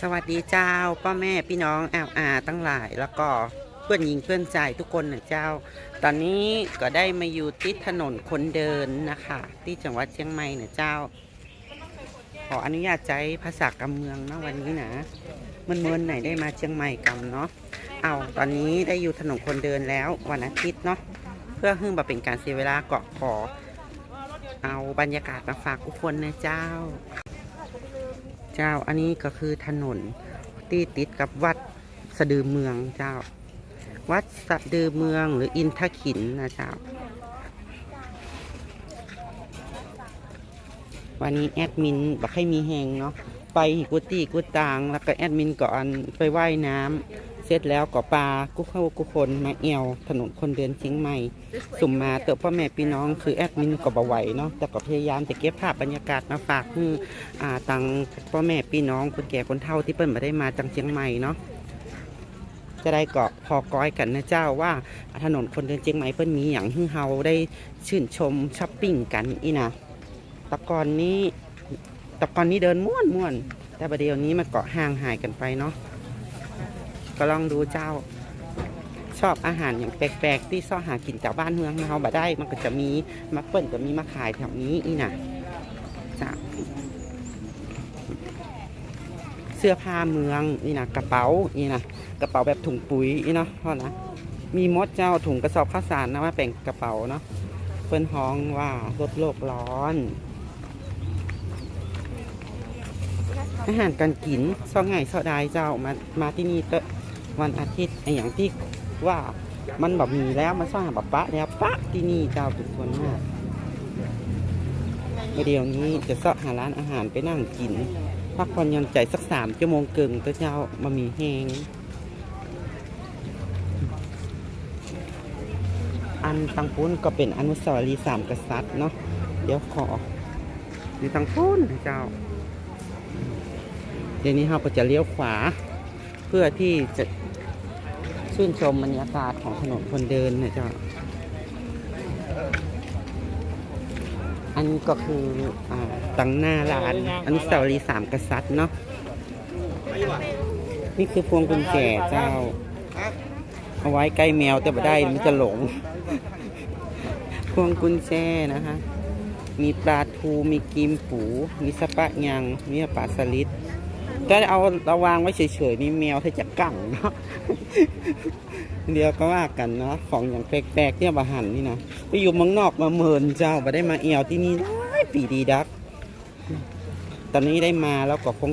สวัสดีเจ้าพ่อแม่พี่น้องแอลอาตั้งหลายแล้วก็เพื่อนหญิงเพื่อนใจทุกคนนะเจ้า ตอนนี้ก็ได้มาอยู่ที่ถนนคนเดินนะคะ ที่จังหวัดเชียงใหม่นะเจ้า ขออนุญาตใช้ภาษากำเมืองนะวันนี้นะมันเมินไหนได้มาเชียงใหม่กำเนาะเอาตอนนี้ได้อยู่ถนนคนเดินแล้ววันอาทิตย์เนาะเพื่อให้มาเป็นการเสียเวลาเกาะขอ เอาบรรยากาศมาฝากทุกคนนะเจ้า เจ้า อันนี้ก็คือถนนที่ติดกับวัดสะดือเมืองเจ้า วัดสะดือเมืองหรืออินทขินนะเจ้า วันนี้แอดมินบอกให้มีแหงเนาะไปกุฏิกุตาง แล้วก็แอดมินก่อนไปว่ายน้ำ เสร็จแล้วก็ปลากุเข้ากุคนมาเอวถนนคนเดินเชียงใหม่ สุ่มมาเติบพ่อแม่พี่น้องคือแอดมินก็บ่ไหวเนาะแต่ก็พยายามจะเก็บภาพบรรยากาศมาฝากคืออ่าตังพ่อแม่พี่น้องคนแก่คนเฒ่าที่เปิ้นมาได้มาจังเชียงใหม่เนาะจะได้เกาะพอก้อยกันนะเจ้าว่าถนนคนเดินเชียงใหม่เปิ้นมีอย่างให้เฮาได้ชื่นชมช้อปปิ้งกันอีนะตะกอนนี้ตะกอนนี้เดินม่วนม่วนแต่ประเดี๋ยวนี้มันเกาะห่างหายกันไปเนาะ ก็ลองดูเจ้า ชอบอาหารอย่างแปลกๆ ที่ซ่อหากินจากบ้านเมืองเราบ่ได้มันก็จะมีมาเปิ่นก็มีมาขายแถวนี้อีน่ะจ้ะเสื้อผ้าเมืองนี่นะกระเป๋านี่นะกระเป๋าแบบถุงปุ๋ยนี่เนาะพ่อนะมีมดเจ้าถุงกระสอบข้าวสารนะว่าเป็นกระเป๋าเนาะเปิ้นฮ้องว่าลดโลกร้อน อาหารการกินซ่อง่ายซ่อได้เจ้ามามาที่นี่เตอะ วันอาทิตย์ไออย่างที่ว่ามันแบบมีแล้วมันซ่อหาแบบปะแล้วปะที่นี่เจ้าทุกคนมากเดี๋ยวนี้จะซ่อหาร้านอาหารไปนั่งกินพักผ่อนหย่อนใจสักสามชั่วโมงเกินตัวเจ้ามามีแหงอันตังปุ้นก็เป็นอนุสาวรีย์สามกษัตริย์เนาะเดี๋ยวขออยู่ตังปุ้นนะเจ้า เดี๋ยวนี้เราก็จะเลี้ยวขวา เพื่อที่จะชื่นชมบรรยากาศของถนนคนเดินนะเจ้า อันนี้ก็คืออตังหน้าร้านอนุสาวรีย์สามกษัตริย์เนาะ นี่คือพวงกุญแจเจ้า เอาไว้ใกล้แมวแต่ไม่ได้มันจะหลง พวงกุญแจนะคะ มีปลาทู มีกิมปู มีสะปะยัง มีปลาสลิด ก็เอาเราวางไว้เฉยๆนี่แมวถ้าจะกั่งเนาะเดียวก็ว่ากันเนาะของอย่างแปลกๆที่ยบาหันนี่นะไปอยู่เมืองนอกมาเมินเจ้ามาได้มาเอวที่นี่ได้ปีดีดัก ตอนนี้ได้มาแล้วก็คง